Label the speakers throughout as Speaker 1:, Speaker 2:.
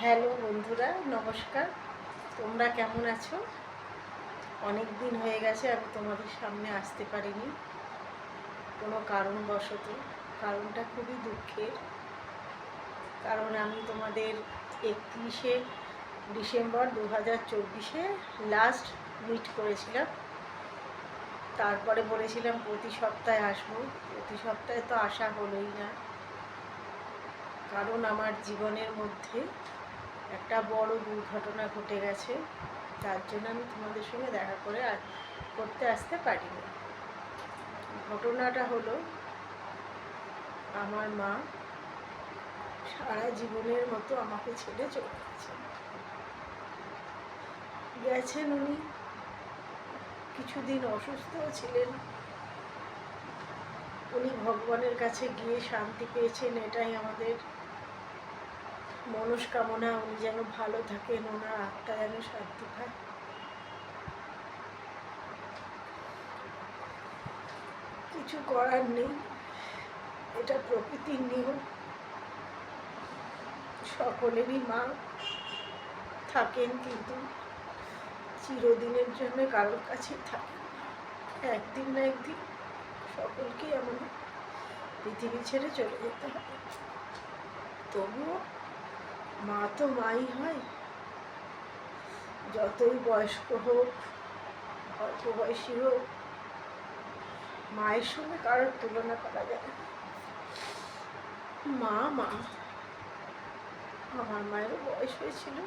Speaker 1: Hello বন্ধুরা, নমস্কার। তোমরা কেমন আছো? অনেক দিন হয়ে গেছে, আমি তোমাদের সামনে আসতে পারিনি। কোনো কারণবশত। কারণটা খুবই দুঃখের। কারণ আমি তোমাদের একত্রিশে ডিসেম্বর দু হাজার চব্বিশে লাস্ট মিট করেছিলাম। তারপরে বলেছিলাম প্রতি সপ্তাহে আসব। প্রতি সপ্তাহে তো আসা হলোই না। কারণ আমার জীবনের মধ্যে একটা বড় দুর্ঘটনা ঘটে গেছে। তার জন্য আমি তোমাদের সঙ্গে দেখা করে করতে আসতে পারিনি। ঘটনাটা হলো, আমার মা সারা জীবনের মতো আমাকে ছেড়ে চলে গেছেন গেছেন উনি, কিছুদিন অসুস্থও ছিলেন। উনি ভগবানের কাছে গিয়ে শান্তি পেয়েছেন, এটাই আমাদের মনস্কামনা, উনি যেন ভালো থাকেন, ওনার আত্মা যেন শান্তি পায়। কিছু করার নেই, এটা প্রকৃতির নিয়ম। সকলেরই মা থাকেন কিন্তু চিরদিনের জন্য কারোর কাছেই থাকেন না। একদিন না একদিন সকলকেই আমাদের পৃথিবী ছেড়ে চলে যেতে হবে। তবুও মা তো মাই হয়। যতই বয়স্ক হোক, অল্প বয়সী হোক, মায়ের সঙ্গে কারোর তুলনা করা যায়। মা মা, আমার মায়েরও বয়স হয়েছিল।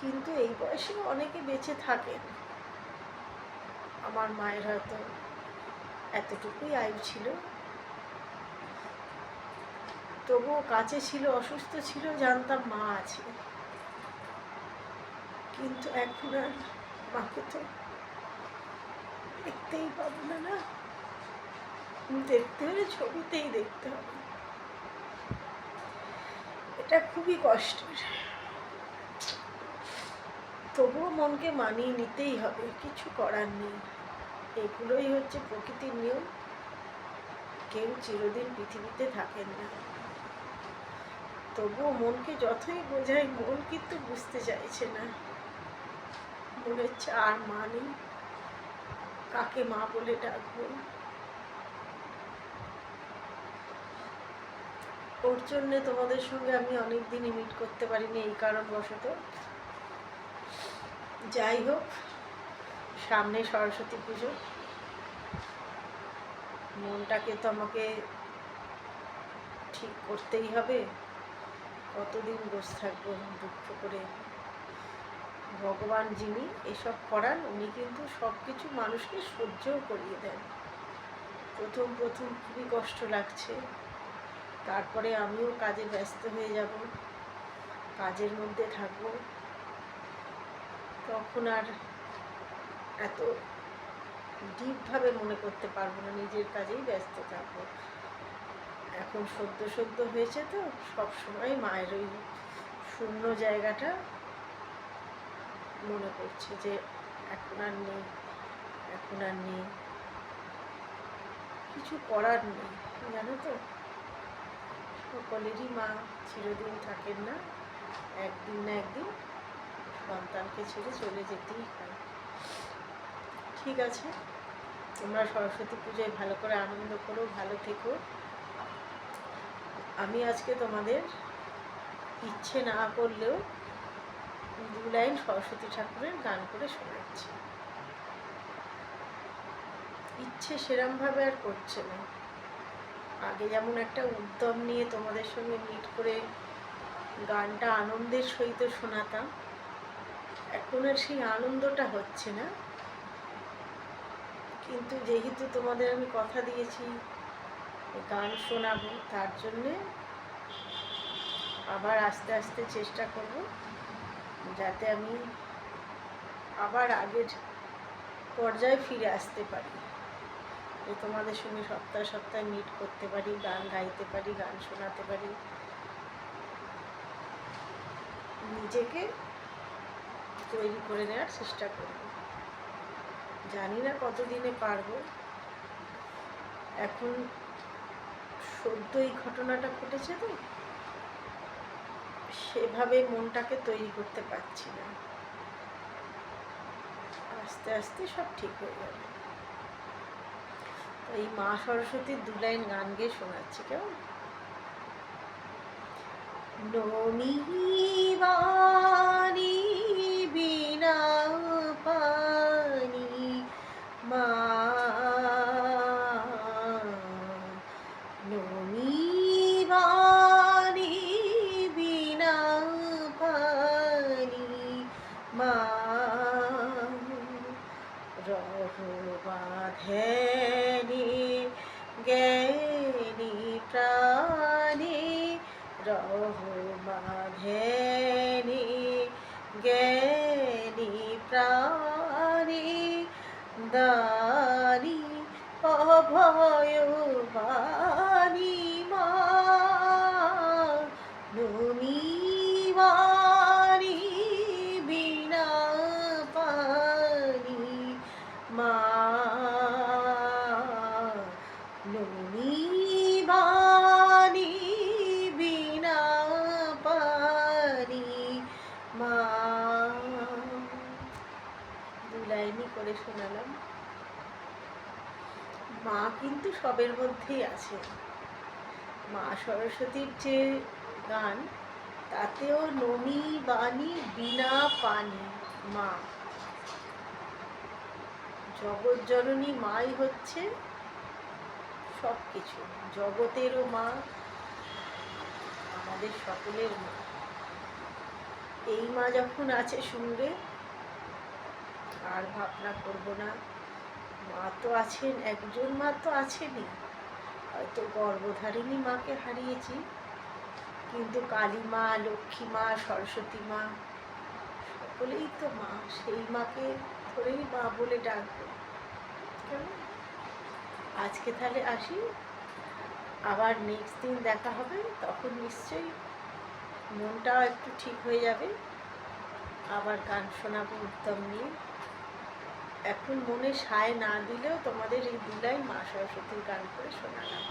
Speaker 1: কিন্তু এই বয়সে অনেকে বেঁচে থাকেন। আমার মায়ের হয়তো এতটুকুই আয়ু ছিল। তবুও কাছে ছিল, অসুস্থ ছিল, জানতাম মা আছে। কিন্তু এখন আর মাকে তো দেখতেই পাবো না না। দেখতে হলে ছবিতেই দেখতে হবে। এটা খুবই কষ্টের। তবুও মনকে মানিয়ে নিতেই হবে, কিছু করার নেই। এগুলোই হচ্ছে প্রকৃতির নিয়ম। কেউ চিরদিন পৃথিবীতে থাকেন না। তবুও মনকে যতই বোঝাই, মন কিন্তু বুঝতে চাইছে না। মনে হচ্ছে আর মা নেই কাকে মা বলে ডাকবো? ওর জন্যে তোমাদের সঙ্গে আমি অনেক দিনই মিট করতে পারিনি, এই কারণবশত। যাই হোক, সামনে সরস্বতী পুজো। মনটাকে তো আমাকে ঠিক করতেই হবে। কতদিন বসে থাকব দুঃখ করে ভগবান যিনি এসব করান, উনি কিন্তু সব কিছু মানুষকে সহ্যও করিয়ে দেন। প্রথম প্রথম খুবই কষ্ট লাগছে। তারপরে আমিও কাজে ব্যস্ত হয়ে যাব, কাজের মধ্যে থাকব। তখন আর এত ডিপভাবে মনে করতে পারব না, নিজের কাজেই ব্যস্ত থাকব। এখন সদ্য সদ্য হয়েছে তো, সব সময় মায়ের ওই শূন্য জায়গাটা মনে করছে যে এখন আর নেই, এখন আর নেই। কিছু করার নেই, জানো তো? সকলেরই মা চিরদিন থাকেন না, একদিন না একদিন সন্তানকে ছেড়ে চলে যেতেই হয়। ঠিক আছে, তোমরা সরস্বতী পুজোয় ভালো করে আনন্দ করো, ভালো থেকো। আমি আজকে তোমাদের ইচ্ছে না করলেও দু লাইন সরস্বতী ঠাকুরের গান করে শোনাচ্ছি। ইচ্ছে সেরমভাবে আর করছে না। আগে যেমন একটা উদ্যম নিয়ে তোমাদের সঙ্গে মিট করে গানটা আনন্দের সহিত শোনাতাম, এখন আর সেই আনন্দটা হচ্ছে না। কিন্তু যেহেতু তোমাদের আমি কথা দিয়েছি গান শোনাবো, তার জন্যে আবার আস্তে আস্তে চেষ্টা করব, যাতে আমি আবার আগের পর্যায়ে ফিরে আসতে পারি। যে তোমাদের সঙ্গে সপ্তাহে সপ্তাহে মিট করতে পারি, গান গাইতে পারি, গান শোনাতে পারি। নিজেকে তৈরি করে নেওয়ার চেষ্টা করব। জানি না কতদিনে পারব। এখন সদ্য এই ঘটনাটা ঘটেছে তো, সেভাবে মনটাকে তৈরি করতে পারছি না। আস্তে আস্তে সব ঠিক হয়ে যাবে। এই মা সরস্বতীর দু লাইন গান গেয়ে শোনাচ্ছি, কেমন? নমি রহবাধেনি জ্ঞানী প্রাণী রহবাধেনি জ্ঞানী প্রাণী দানি অভয় করে শোনালাম। মা কিন্তু সবের মধ্যেই আছে। মা সরস্বতীর যে গান, তাতেও নমি বাণী বিনা পানি। মা, জগৎ জননী মাই হচ্ছে সব কিছু জগতেরও মা, আমাদের সকলের মা। এই মা যখন আছে সঙ্গে আর ভাবনা করব না। মা তো আছেন, একজন মা তো আছেনই। হয়তো গর্ভধারিণী মাকে হারিয়েছি। কিন্তু কালী মা, লক্ষ্মী মা, সরস্বতী মা, সকলেই তো মা। সেই মাকে ধরেই মা বলে ডাকবো। কেমন? আজকে তাহলে আসি। আবার নেক্সট দিন দেখা হবে, তখন নিশ্চয়ই মনটাও একটু ঠিক হয়ে যাবে। আবার গান শোনাবো উত্তম নিয়ে। এখন মনে সায় না দিলেও তোমাদের এই দুলাইন মা সরস্বতীর গান করে শোনালাম।